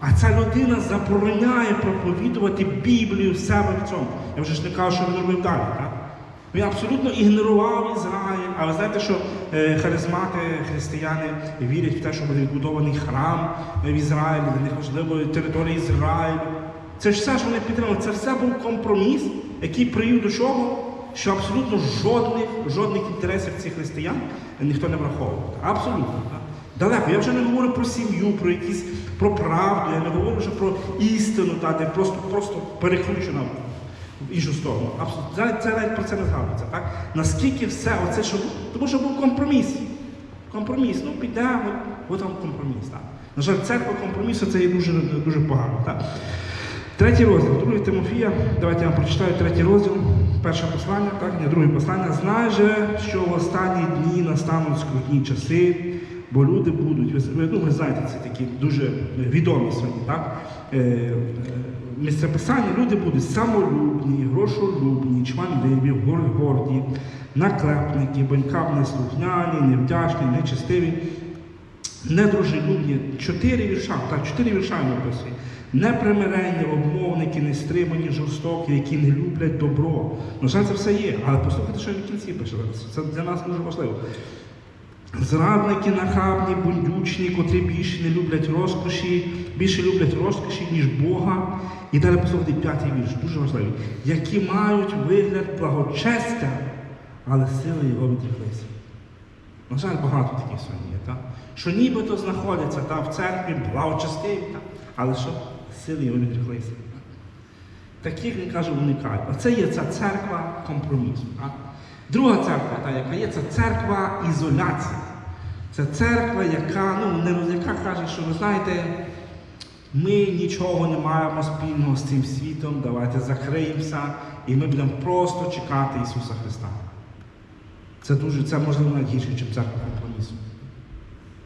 А ця людина забороняє проповідувати Біблію в себе в цьому. Я вже ж не кажу, що він робив далі. Так? Він абсолютно ігнорував Ізраїль. А ви знаєте, що е, харизмати християни вірять в те, що буде відбудований храм в Ізраїлі, для них важливо територія Ізраїлю. Це ж все, що вони підтримали, це все був компроміс, який привів до чого? Що абсолютно жодних, жодних інтересів цих християн ніхто не враховував. Абсолютно. так. Далеко. Я вже не говорю про сім'ю, про якісь про правду, я не говорю вже про істину, та, де просто, просто перекручено в іншу сторону. Абсолютно. Це, навіть про це не згадується. Так? Наскільки все оце, що тому що був компроміс. Компроміс. Ну, піде, от, от там компроміс. Так? На жаль, церква компромісу це є дуже, дуже погано. Так? Третій розділ, другий Тимофія. Давайте я вам прочитаю третій розділ, перше послання, так, не друге послання. Знай же, що в останні дні настануть скрутні часи, бо люди будуть. Ви, ну, ви знаєте, це такі дуже відомі сьогодні, так? Е, е, місце писання, люди будуть самолюбні, грошолюбні, чванливі, гор- горді, наклепники, банькам неслухняні, невдячні, нечестиві, недружелюбні. Чотири вірша, так, чотири вірша він описує. Непримиренні, обмовники, нестримані, жорстокі, які не люблять добро. На жаль, це все є. Але послухайте, що він в кінці пише. Це для нас дуже важливо. Зрадники, нахабні, бундючні, котрі більше не люблять розкоші, більше люблять розкоші, ніж Бога. І далі послухайте п'ятий вірш, дуже важливий. Які мають вигляд благочестя, але сили його відріклися. На жаль, багато таких сьогодні є, так? що нібито знаходяться та, в церкві, благочестиві, але що сили його відріклися. Таких він каже, уникають. Оце є ця церква компромісу. Так? Друга церква, та, яка є, це церква ізоляції. Це церква, яка, ну, не, яка каже, що ви знаєте, ми нічого не маємо спільного з цим світом, давайте закриємося і ми будемо просто чекати Ісуса Христа. Це дуже, це можливо навіть гірше, ніж церква компромісу.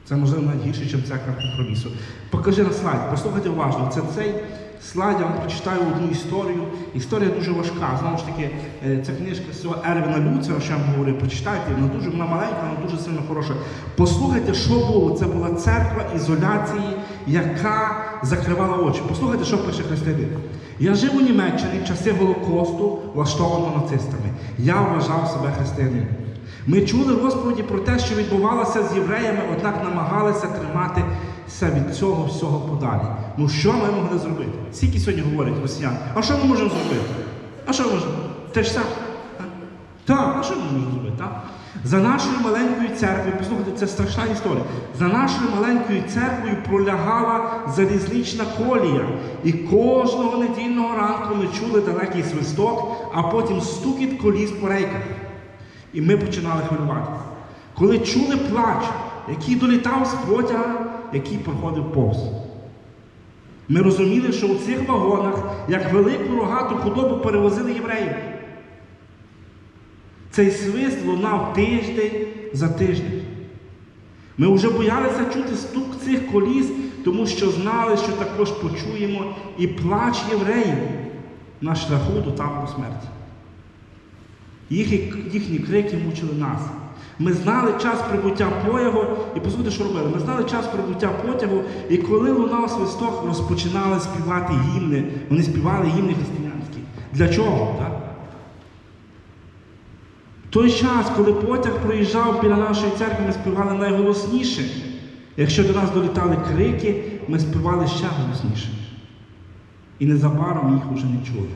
Це можливо навіть гірше, ніж церква компромісу. Покажи на слайд, послухайте уважно. Це цей слайд, я вам прочитаю одну історію. Історія дуже важка. Знову ж таки, е, ця книжка цього Ервіна Люцера, що я вам говорив, прочитайте, вона дуже вона маленька, вона дуже сильно хороша. Послухайте, що було. Це була церква ізоляції, яка закривала очі. Послухайте, що пише християнин. Я жив у Німеччині в часи Голокосту, влаштовано нацистами. Я вважав себе християнином. Ми чули розповіді про те, що відбувалося з євреями, однак намагалися триматися від цього всього подалі. Ну що ми могли зробити? Скільки сьогодні говорять росіяни? А що ми можемо зробити? А що ми можемо? Те ж саме. Так, а що ми можемо зробити? Так? За нашою маленькою церквою, послухайте, це страшна історія. За нашою маленькою церквою пролягала залізнична колія. І кожного недільного ранку ми чули далекий свисток, а потім стукіт коліс по рейках. І ми починали хвилюватися. Коли чули плач, який долітав з потяга, який проходив повз. Ми розуміли, що у цих вагонах, як велику рогату худобу, перевозили євреїв. Цей свист лунав тиждень за тиждень. Ми вже боялися чути стук цих коліс, тому що знали, що також почуємо і плач євреїв на шляху до табору смерті. Їхні, їхні крики мучили нас. Ми знали час прибуття потягу, і послухайте, що робили. Ми знали час прибуття потягу, і коли лунав свисток, розпочинали співати гімни. Вони співали гімни християнські. Для чого? Так? Той час, коли потяг проїжджав біля нашої церкви, ми співали найголосніше. Якщо до нас долітали крики, ми співали ще голосніше. І незабаром їх уже не чули.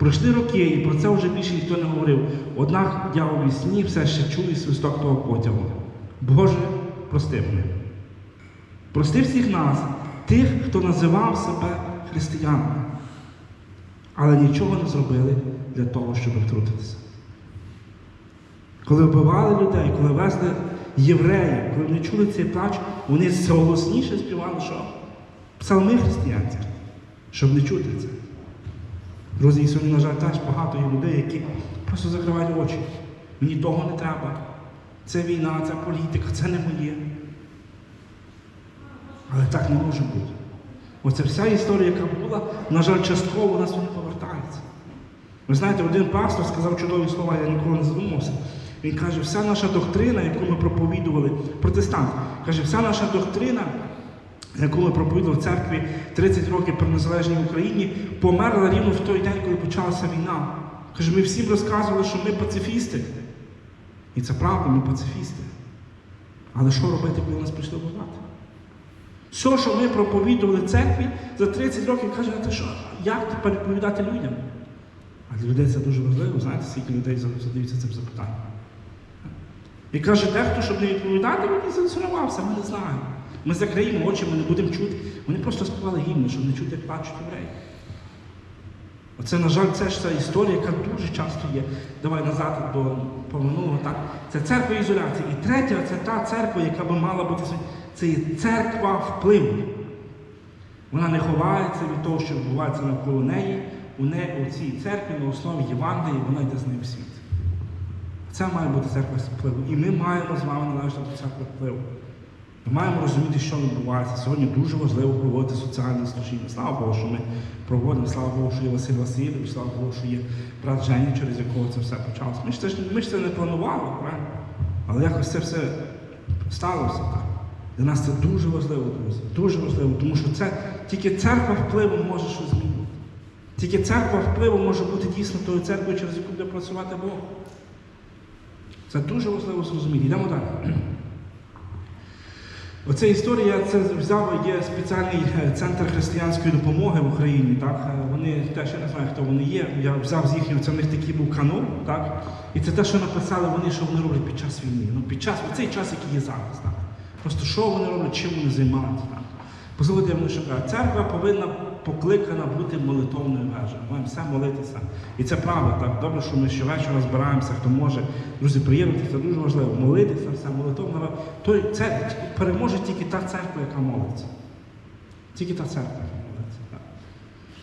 Пройшли роки, і про це вже більше ніхто не говорив. Однак я у вісні все ще чую свисток того потягу. Боже, прости мене. Прости всіх нас, тих, хто називав себе християнами, але нічого не зробили для того, щоб втрутитися. Коли вбивали людей, коли везли євреїв, коли вони чули цей плач, вони все голосніше співали, що псалми християнські, щоб не чути це. Друзі, і сьогодні, на жаль, теж багато є людей, які просто закривають очі. Мені того не треба. Це війна, це політика, це не моє. Але так не може бути. Оця вся історія, яка була, на жаль, частково у нас не повертається. Ви знаєте, один пастор сказав чудові слова, я ніколи не задумався. Він каже, вся наша доктрина, яку ми проповідували, протестант, каже, вся наша доктрина яку ми проповідали в церкві 30 років при незалежній Україні, померла рівно в той день, коли почалася війна. Каже, ми всім розказували, що ми пацифісти. І це правда, ми пацифісти. Але що робити, коли нас прийшли вбивати? Все, що ми проповідували церкві за 30 років, каже, а ти що, як тепер відповідати людям? А для людей це дуже важливо, знаєте, скільки людей задаються цим запитанням. І каже, дехто, щоб не відповідати, він зансурувався, ми не знаємо. Ми закриємо очі, ми не будемо чути. Вони просто співали гімни, щоб не чути, як плачуть євреї. Оце, на жаль, це ж ця історія, яка дуже часто є. Давай назад до по минулого. Так. Це церква ізоляції. І третя це та церква, яка би мала бути. Це є церква впливу. Вона не ховається від того, що відбувається навколо неї. У неї у цій церкві на основі Євангелії вона йде з ним в світ. Це має бути церква впливу. І ми маємо з вами належати до церкви впливу. Ми маємо розуміти, що відбувається. Сьогодні дуже важливо проводити соціальне служіння. Слава Богу, що ми проводимо, слава Богу, що є Василь Васильович, слава Богу, що є брат Женя, через якого це все почалося. Ми ж це, ми ж це не планували, правильно? Але якось це все сталося так. Для нас це дуже важливо, друзі. Дуже важливо, тому що це тільки церква впливу може щось змінити. Тільки церква впливу може бути дійсно тою церквою, через яку буде працювати Бог. Це дуже важливо зрозуміти. Йдемо далі. Оця історія це взяв є спеціальний е, центр християнської допомоги в Україні. Так? Е, Вони теж я не знаю, хто вони є. Я взяв з їхнього, це в них такий був канон, так? І це те, що написали вони, що вони роблять під час війни. Ну, під час, цей час, який є зараз. Так? Просто що вони роблять, чим вони займаються. Так? Вони що церква повинна покликана бути молитовною вежею. Маємо все молитися. І це правда, так. Добре, що ми щовечора збираємося, хто може. Друзі, приєднуйтесь, це дуже важливо. Молитися, все молитовна вежа. Це переможе тільки та церква, яка молиться. Тільки та церква, яка молиться.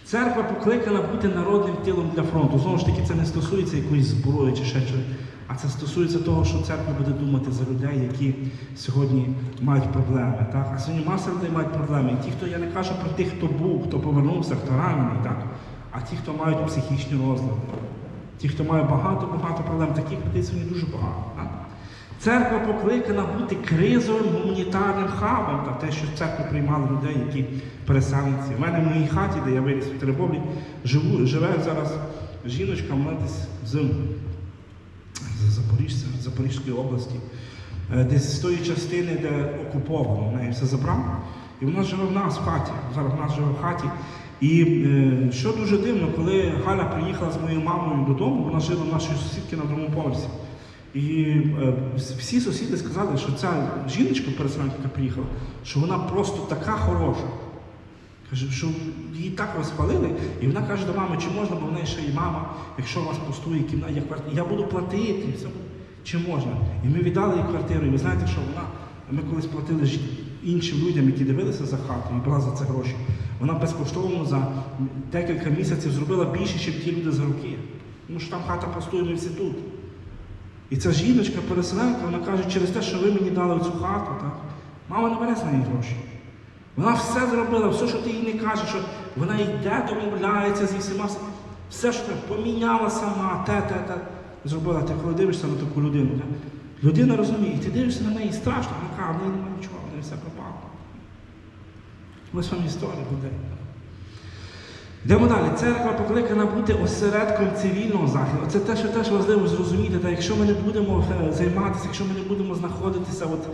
Церква покликана бути народним тілом для фронту. Знову ж таки, це не стосується якоїсь зброї чи ще чогось. А це стосується того, що церква буде думати за людей, які сьогодні мають проблеми. Так? А сьогодні маса людей мають проблеми. І ті, хто я не кажу про тих, хто був, хто повернувся, хто ранений, так? а ті, хто мають психічні розлади, ті, хто має багато-багато проблем, таких людей сьогодні дуже багато. Так? Церква покликана бути кризовим гуманітарним хабом, та те, що в церкву приймали людей, які переселенці. У мене в моїй хаті, де я виріс в Теребовлі, живу, живе зараз жіночка, вона десь з з Запорізької області, е, десь з тої частини, де окуповано, неї все забрав. І вона живе в нас в хаті. Зараз в нас живе в хаті. І е, що дуже дивно, коли Галя приїхала з моєю мамою додому, вона жила в нашої сусідки на другому поверсі. І е, всі сусіди сказали, що ця жіночка переселенка, яка приїхала, що вона просто така хороша. Каже, що її так розпалили, і вона каже до мами, чи можна, бо в неї ще і мама, якщо у вас пустує кімната, я, кварти- я буду платити, все. чи можна. І ми віддали їй квартиру. І ви знаєте, що вона, ми колись платили іншим людям, які дивилися за хату і брала за це гроші. Вона безкоштовно за декілька місяців зробила більше, ніж ті люди за роки. Тому що там хата пустує, ми всі тут. І ця жіночка, переселенка, вона каже, через те, що ви мені дали цю хату, так? мама не бере з неї гроші. Вона все зробила, все, що ти їй не кажеш, що вона йде, домовляється зі всіма, все- що поміняла сама, те, те, те. Зробила, ти коли дивишся на таку людину. Та? Людина розуміє, ти дивишся на неї страшно, вона каже, в неї немає нічого, в неї все пропало. Ось вам історія людей. Йдемо далі. Церква покликана бути осередком цивільного захисту. Це те, що теж важливо зрозуміти. Та якщо ми не будемо е, займатися, якщо ми не будемо знаходитися от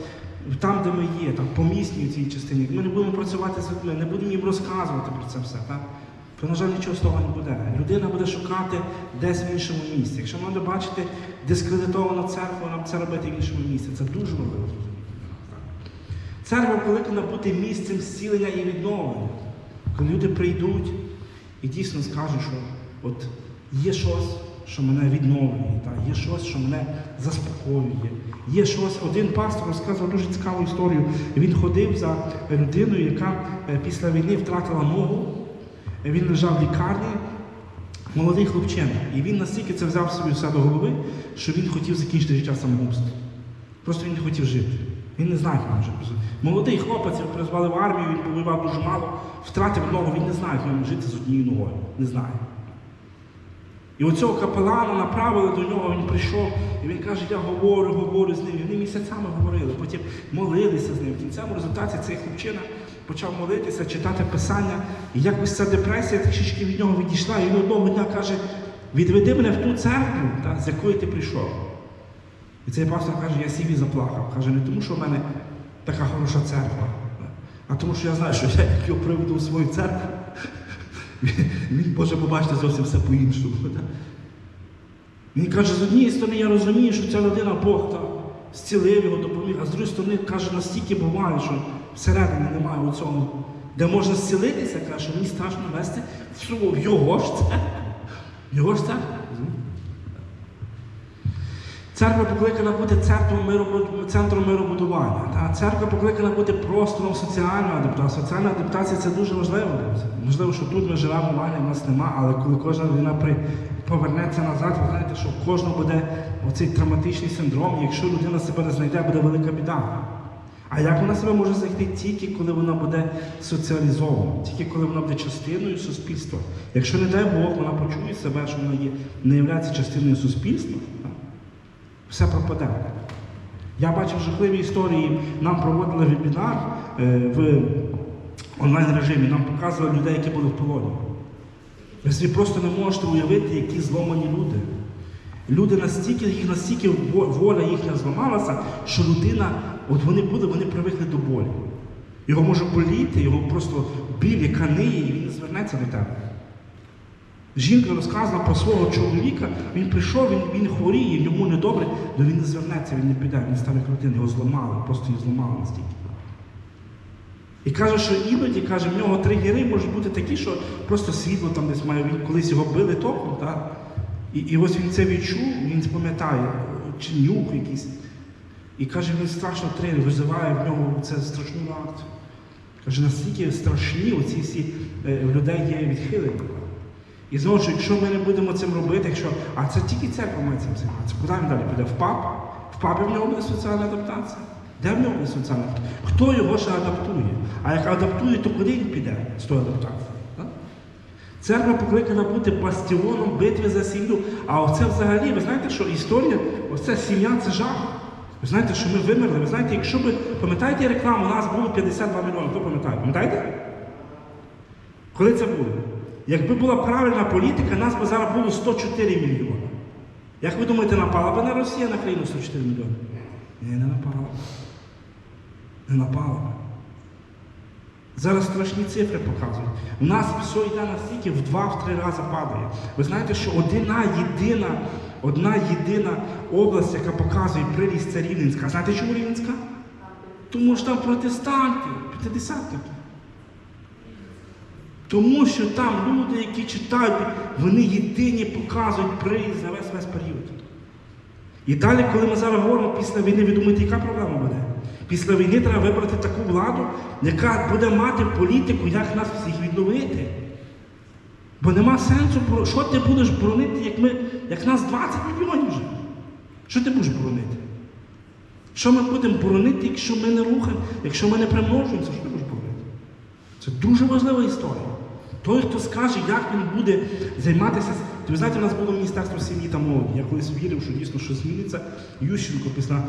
там, де ми є, там по місній цій частині, ми не будемо працювати з людьми, не будемо їм розказувати про це все. Так? То, на жаль, нічого з того не буде. Людина буде шукати десь в іншому місці. Якщо вона буде бачити дискредитовану церкву, нам це робити в іншому місці. Це дуже важливо зрозуміти. Церква покликана бути місцем зцілення і відновлення. Коли люди прийдуть і дійсно скажуть, що от є щось, що мене відновлює, та, є щось, що мене заспокоює. Є щось, один пастор розказував дуже цікаву історію. Він ходив за людиною, яка е, після війни втратила ногу. Він лежав в лікарні, молодий хлопчина. І він настільки це взяв собі все до голови, що він хотів закінчити життя самогубством. Просто він не хотів жити. Він не знає, він. Молодий хлопець його призвали в армію, він повоював дуже мало, втратив ногу, він не знає, як жити з однією ногою. Не знає. І оцього капелана направили до нього, він прийшов, і він каже, я говорю, говорю з ним. І вони місяцями говорили, потім молилися з ним. В кінцевому результаті цей хлопчина почав молитися, читати писання, і якось ця депресія трішечки від нього відійшла, і одного дня каже: відведи мене в ту церкву, та, з якої ти прийшов. І цей пастор каже, я сів і заплакав. Каже, не тому, що в мене така хороша церква, а тому, що я знаю, що я його приведу в свою церкву, він, може побачити зовсім все по-іншому. Він каже, з однієї сторони, я розумію, що ця людина Бог та, зцілив його, допоміг, а з другої сторони, каже, настільки буває, що всередині немає цього, де можна зцілитися, каже, мені страшно вести в його ж церкву. Його ж церкву. Церква покликана бути центром, миробу- центром миробудування. Та? Церква покликана бути простором соціальної адаптації. Соціальна адаптація це дуже важливо. Можливо, що тут ми живемо нормально, в нас нема, але коли кожна людина при... повернеться назад, ви знаєте, що в кожного буде оцей травматичний синдром. І якщо людина себе не знайде, буде велика біда. А як вона себе може знайти тільки коли вона буде соціалізована, тільки коли вона буде частиною суспільства. Якщо не дай Бог, вона почує себе, що вона є, не є частиною суспільства, так, все пропаде. Я бачив жахливі історії, нам проводили вебінар е, в онлайн режимі, нам показували людей, які були в полоні. Ви собі просто не можете уявити, які зломані люди. Люди настільки, їх настільки воля їхня зламалася, що людина, от вони були, вони привикли до болі. Його може боліти, його просто біль, яка ниє, і він не звернеться до тебе. Жінка розказувала про свого чоловіка, він прийшов, він, він хворіє, йому недобре, але він не звернеться, він не піде, він стане крутим, його зламали, просто його зламали настільки. І каже, що іноді каже, в нього тригери можуть бути такі, що просто світло там десь має, він колись його били током, так? І, і ось він це відчув, він пам'ятає, чи нюх якийсь. І каже, він страшно тригер, визиває в нього це страшну реакцію. Каже, настільки страшні оці всі е, в людей є відхилення. І знову ж, якщо ми не будемо цим робити, якщо. А це тільки церква має цим займатися. Куди він далі піде? В пап? В папі в нього буде соціальна адаптація. Де в нього буде соціальна адаптація? Хто його ще адаптує? А як адаптує, то куди він піде з тою адаптацією? Так? Церква покликана бути бастіоном битви за сім'ю. А оце взагалі, ви знаєте, що історія, оце сім'я це жах. Ви знаєте, що ми вимерли. Ви знаєте, якщо ви пам'ятаєте рекламу, у нас було 52 мільйони. Хто пам'ятає? Пам'ятаєте? Коли це було? Якби була правильна політика, нас би зараз було 104 мільйони. Як ви думаєте, напала би на Росія на країну 104 мільйони? Ні, не напала. Не напала би. Зараз страшні цифри показують. У нас все йде настільки в два-в три рази падає. Ви знаєте, що одна єдина, одна єдина область, яка показує приріст, це Рівненська. Знаєте, чому Рівненська? Тому що там протестанти, п'ятидесятники. Тому що там люди, які читають, вони єдині показують приїзд за весь весь період. І далі, коли ми зараз говоримо після війни, ви думаєте, яка проблема буде? Після війни треба вибрати таку владу, яка буде мати політику, як нас всіх відновити. Бо нема сенсу, що ти будеш боронити, як, ми, як нас 20 мільйонів вже. Що ти будеш боронити? Що ми будемо боронити, якщо ми не рухаємо, якщо ми не примножуємося, що ти будеш боронити? Це дуже важлива історія. Той, хто скаже, як він буде займатися. Ви знаєте, у нас було Міністерство сім'ї та молоді. Я колись вірив, що дійсно щось зміниться. Ющенко після,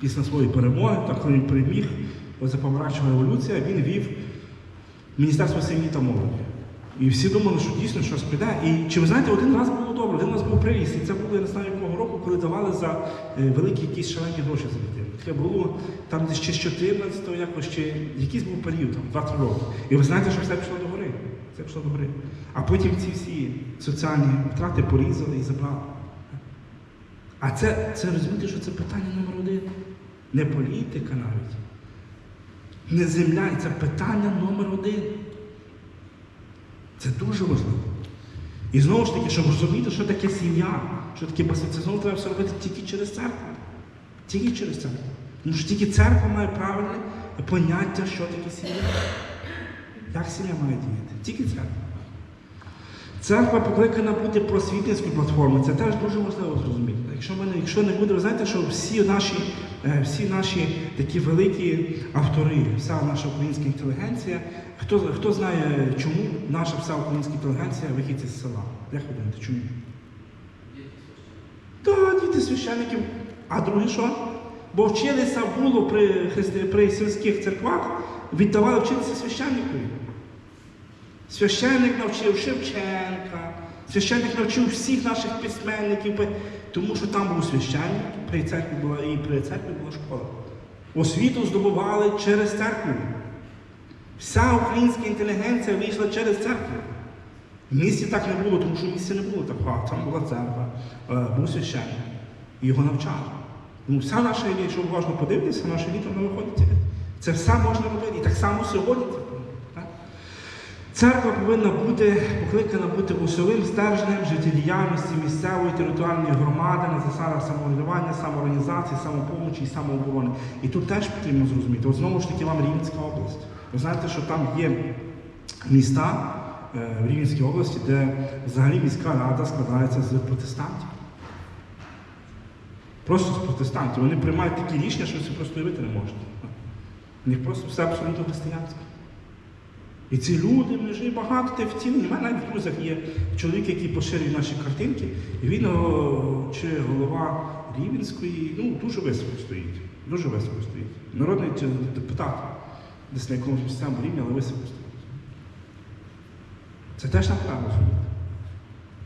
після своєї перемоги, так коли він переміг, ось помаранчева революція, він вів Міністерство сім'ї та молоді. І всі думали, що дійсно щось піде. І чи ви знаєте, один раз було добре, один раз був приріст. І це було, я не знаю якого року, коли давали за е, великі якісь шалені гроші дитину. Таке було там десь чи з 14-го якось, чи якийсь був період, там 2-3 роки. І ви знаєте, що все пішло до гори. Це пішло до гори. А потім ці всі соціальні втрати порізали і забрали. А це, це розумієте, що це питання номер один. Не політика навіть. Не земля, і це питання номер один. Це дуже важливо. І знову ж таки, щоб розуміти, що таке сім'я, що таке баси, треба все робити тільки через церкву. Тільки через церкву. Тому що тільки церква має правильне поняття, що таке сім'я. Як сім'я має діяти? Тільки церква. Церква покликана бути просвітницькою платформою. Це теж дуже важливо зрозуміти. Якщо, ми не, якщо не буде, ви знаєте, що всі наші, е, всі наші такі великі автори, вся наша українська інтелігенція, хто, хто знає, чому наша вся українська інтелігенція вихідці з села? Як ви думаєте, чому? Так, діти священників. А друге що? Бо вчилися було при, христи- при сільських церквах віддавали вчитися священникові. Священник навчив Шевченка, священник навчив всіх наших письменників, тому що там був священник, при церкві була і при церкві була школа. Освіту здобували через церкву. Вся українська інтелігенція вийшла через церкву. В місті так не було, тому що в місті не було такого. Там була церква, е, був священник. Його навчали. Тому вся наша еліта, якщо уважно подивитися, наша еліта вона виходить. Це все можна робити. І так само сьогодні так? Церква повинна бути покликана бути усовим стержнем життєдіяльності місцевої територіальної громади на засадах самоврядування, самоорганізації, самопомочі і самооборони. І тут теж потрібно зрозуміти. От знову ж таки вам Рівненська область. Ви знаєте, що там є міста е, в Рівненській області, де взагалі міська рада складається з протестантів. Просто з протестантів. Вони приймають такі рішення, що ви собі просто уявити не можете. У них просто все абсолютно християнське. І ці люди, ми ж є багато де втілені. У мене навіть в друзях є чоловік, який поширює наші картинки, і він о, чи голова Рівенської, ну, дуже високо стоїть. Дуже високо стоїть. Народний депутат, десь на якомусь місцевому рівні, але високо стоїть. Це теж нам треба розуміти.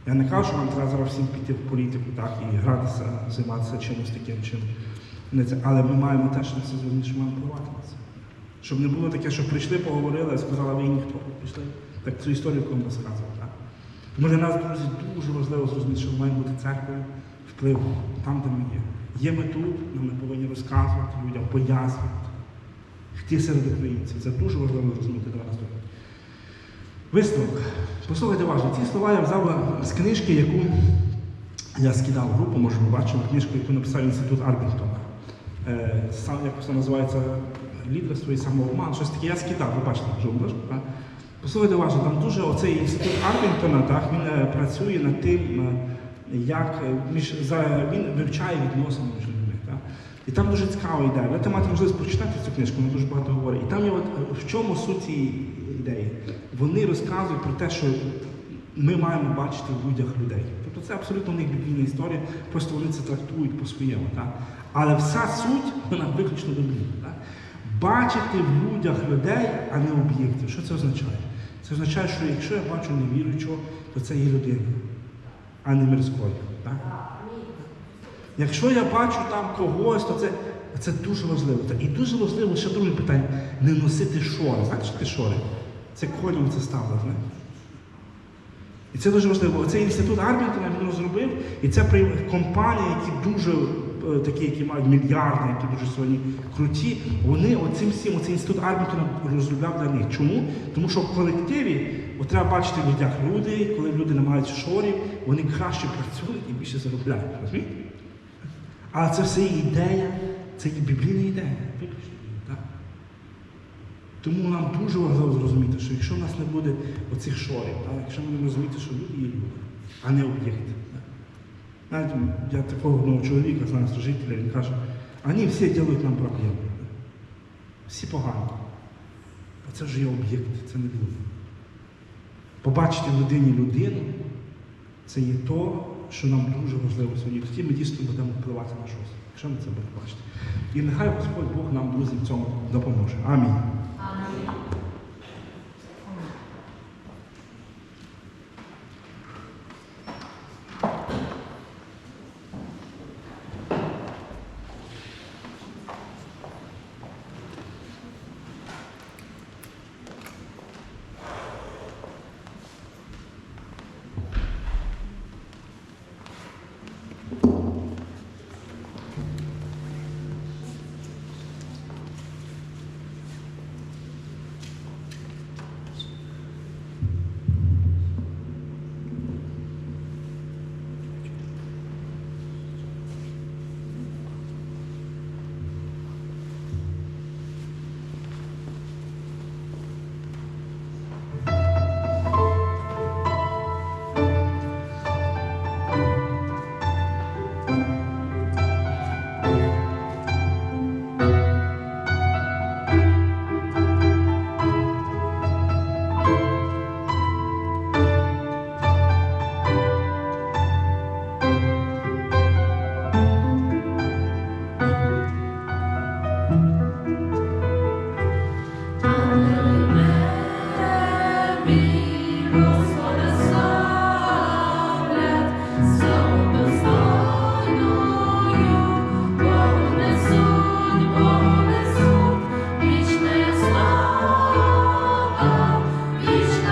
Я не кажу, що нам треба зараз всім піти в політику так, і гратися, займатися чимось таким це, але ми маємо теж на це зрозуміти, що маємо впливати на це. Щоб не було таке, що прийшли, поговорили, сказали, ви ніхто. Пішли. Так цю історію кому розказував. Тому для нас, друзі, дуже важливо зрозуміти, що маємо бути церквою впливу там, де ми є. Є ми тут, нам ми повинні розказувати людям, пояснювати. Хті серед українців. Це дуже важливо розуміти для нас. Висновок. Послухайте уважно, ці слова я взяв з книжки, яку я скидав в групу, може ви бачили, книжку, яку написав інститут Арбінгтона. Е, сам, як це називається лідерство і самообман, щось таке я скидав, ви бачите, вже так? Послухайте уважно, там дуже оцей інститут Арбінгтона, так, він е, працює над тим, е, як е, він вивчає відносини між людьми. І там дуже цікава ідея. Ви мати можливість прочитати цю книжку, вона дуже багато говорить. І там є от, е, в чому суть цієї ідеї. Вони розказують про те, що ми маємо бачити в людях людей. Тобто це абсолютно не біблійна історія, просто вони це трактують по-своєму. Але вся суть, вона виключно біблійна. Бачити в людях людей, а не об'єктів. Що це означає? Це означає, що якщо я бачу невіруючого, то це є людина, а не мирською. Так? Якщо я бачу там когось, то це, це дуже важливо. І дуже важливо ще друге питання не носити шори. Знаєте, що таке шори? Це колім це ставили, знаєте? І це дуже важливо. Оцей інститут Арбінгтона він розробив, і це компанії, які дуже е, такі, які мають мільярди, які дуже сьогодні круті, вони оцим всім, оцей інститут Арбінгтона розробляв для них. Чому? Тому що в колективі от треба бачити в людях люди, коли люди не мають шорів, вони краще працюють і більше заробляють. Розумієте? Але це все є ідея, це є біблійна ідея. Виключно, так? Тому нам дуже важливо зрозуміти, що якщо в нас не буде оцих шорів, так? якщо ми не розуміти, що люди є люди, а не об'єкти. так? Знаєте, я такого одного чоловіка знаю служителя, він каже, вони всі роблять нам проблеми. Всі погані. А це вже є об'єкт, це не люди. Побачити в людині людину, це є то, що нам дуже важливо сьогодні. Тоді ми дійсно будемо впливати на щось, якщо ми це будемо бачити. І нехай Господь Бог нам, друзі, в цьому допоможе. Амінь. Амінь.